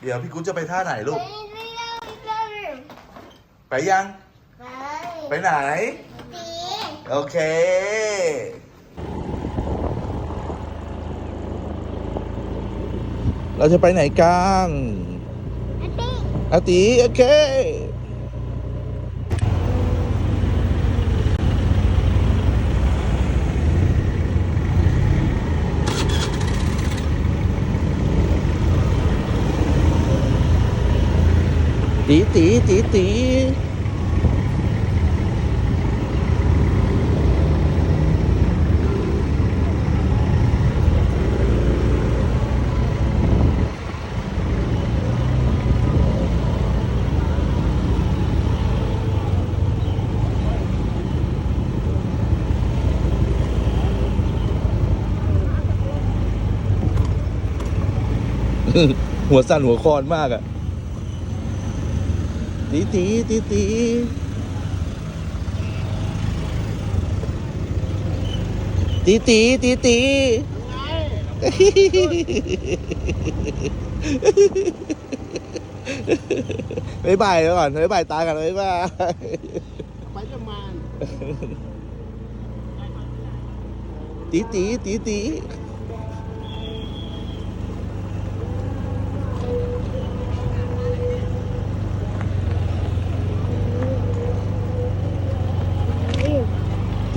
เดี๋ยวพี่กุ๊ดจะไปท่าไหนลูก ไปเรื่อยๆเลยไปยัง ไปไปไหนตีโอเค เราจะไปไหนกันอาตีอาติโอเค ตีตีตีตีหัวสั่นหัวคอนมากอะ ตีตีตีตีตีตีตีตีบ๊ายบายแล้วก่อนบ๊ายบายตากันบ๊ายบายไปจะมานตีตีตีตี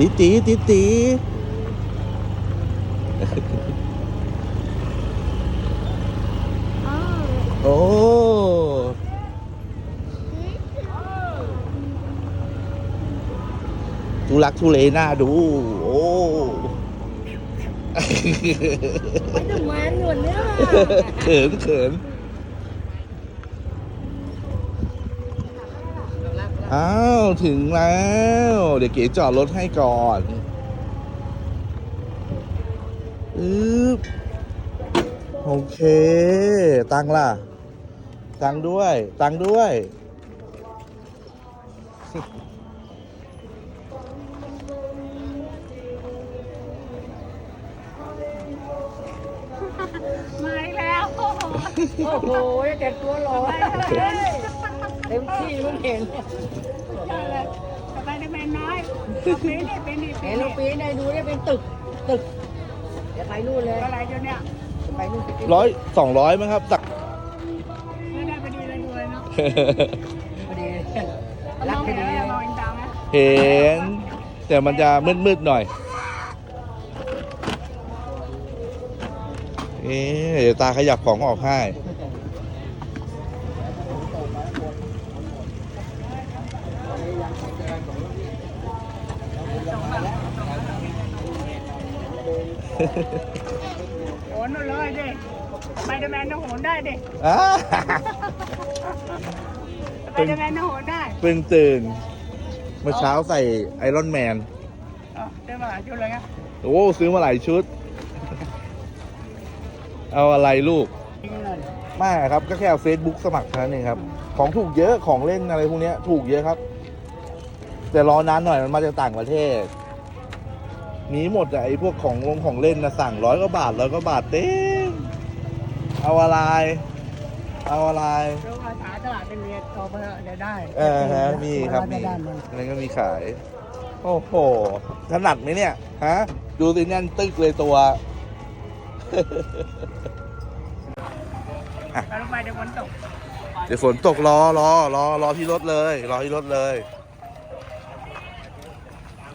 ตีตีตีตีอ๋อโอ้ทุลักทุเลน่าดู โอ้ไปดูมันหนวดเนื้อเขินเขิน อ้าว ถึงแล้ว เดี๋ยวเก๋จอดรถให้ก่อนอึ๊บโอเค ตังค์ล่ะ ตังค์ด้วย ตังค์ด้วย มาอีกแล้ว โอ้โหแต่งตัวหล่อเต็มที่มึงเห็นสไปเดอร์แมนน้อยเอาปีนี่ปีนี่ปีเห็นลูนี่กปีนายดูเนี่ยเป็นตึกตึกเดี๋ยวไปนู่นเลยอะไรอยู่เนี่ยไปนู่นร้อยสองร้อยมั้งครับสักไม่ได้ไปดีเลยดูเลยเนาะพอดีมรักองพอเห็นดีแล้วมองอินตาไหมเห็น แต่มันจะมืดๆหน่อยเอ๊ะเดี๋ยวตาขยับของออกให้ โหนเลยดิสไปเดอร์แมนต้องโหนได้ดิอ้าสไปเดอร์แมนต้องโหนได้เพิ่งตื่นเมื่อเช้าใส่ไอรอนแมนเออเดินมาหาจุดเลยไงโอ้ซื้อมาหลายชุด เอาอะไรลูกไม่ครับ ก็แค่เอา Facebook สมัครเท่านั้นเองครับ ของถูกเยอะของเล่นอะไรพวกเนี้ยถูกเยอะครับ แต่รอนานหน่อยมันมาจากต่างประเทศห นีหมดอะไอ้พวกของลงของเล่นนะสั่งร้อยกว่าบาทร้อยกว่าบาทเต็มเอาอะไร เอาอะไรรู้ภาษาตลาดเป็นเรียนโตไปเถอะเดี๋ยวได้เออฮะมีครับมีอันนี้ก็มีขาย โอ้โหถนัดไหมเนี่ยฮะดูสิแน่นตึกเลยตัวไปลงไปเดี๋ยวฝนตกเดี๋ยวฝนตกรอรอรอรอที่รถเลย รอที่รถเลย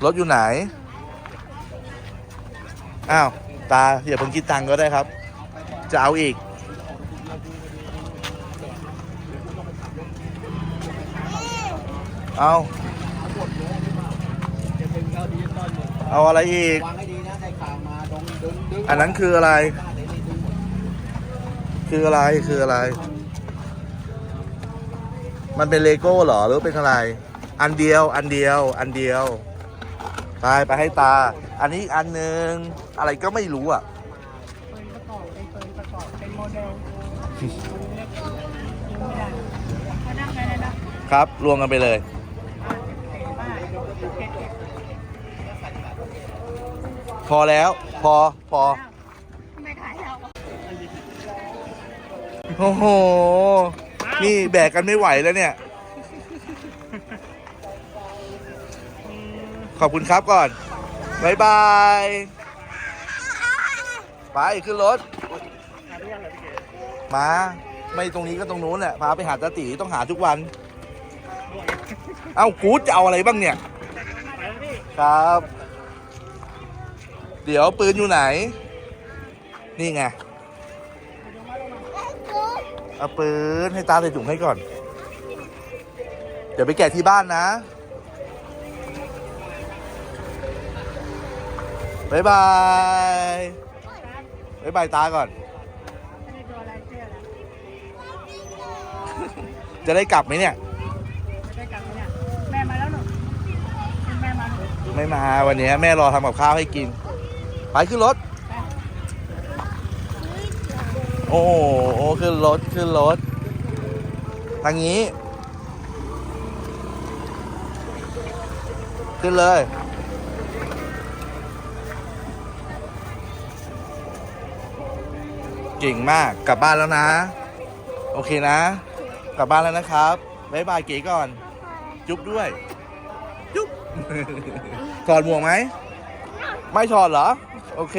รถอยู่ไหน อ้าว ตาอย่าเพิ่งคิดตังก็ได้ครับ จะเอาอีก เอา เอาอะไรอีก อันนั้นคืออะไร คืออะไรคืออะไร มันเป็นเลโก้เหรอหรือเป็นอะไร อันเดียวอันเดียว อันเดียว ไปไปให้ตา อันนี้อีกอันหนึ่งอะไรก็ไม่รู้อะปืนประกอบเป็นปืนประกอบเป็นโมเดลปืนเล็กยิงไม่ได้มานั่งไงเลยนะครับ รวมกันไปเลยอ่าเก่งมากเก่งพอแล้ว พอพอไม่ขายเราโอ้โห นี่แบกกันไม่ไหวแล้วเนี่ย ขอบคุณครับก่อนบายบาย ไปขึ้นรถ มา ไม่ตรงนี้ก็ตรงนู้นแหละ พาไปหาตาตีต้องหาทุกวัน เอ้า กูจะเอาอะไรบ้างเนี่ย ครับ เดี๋ยวปืนอยู่ไหน นี่ไง เอาปืนให้ตาใส่ถุงให้ก่อน เดี๋ยวไปแกะที่บ้านนะ บายบายบายบายตาก่อนไม่ได้ตัวอะไรเชื่อแล้วจะได้กลับไหมเนี่ยไม่ได้กลับเนี่ย แม่มาแล้วหนูแม่มาหนูไม่มาวันนี้แม่รอทำกับข้าวให้กิน ไปขึ้นรถ โอ้โหขึ้นรถขึ้นรถ ทางนี้ ขึ้นเลย เก่งมากกลับบ้านแล้วนะ โอเคนะ กลับบ้านแล้วนะครับบ๊ายบายเก๋ก่อน จุ๊บด้วย จุ๊บถอดหมวกไหม ไม่ถอดเหรอ โอเค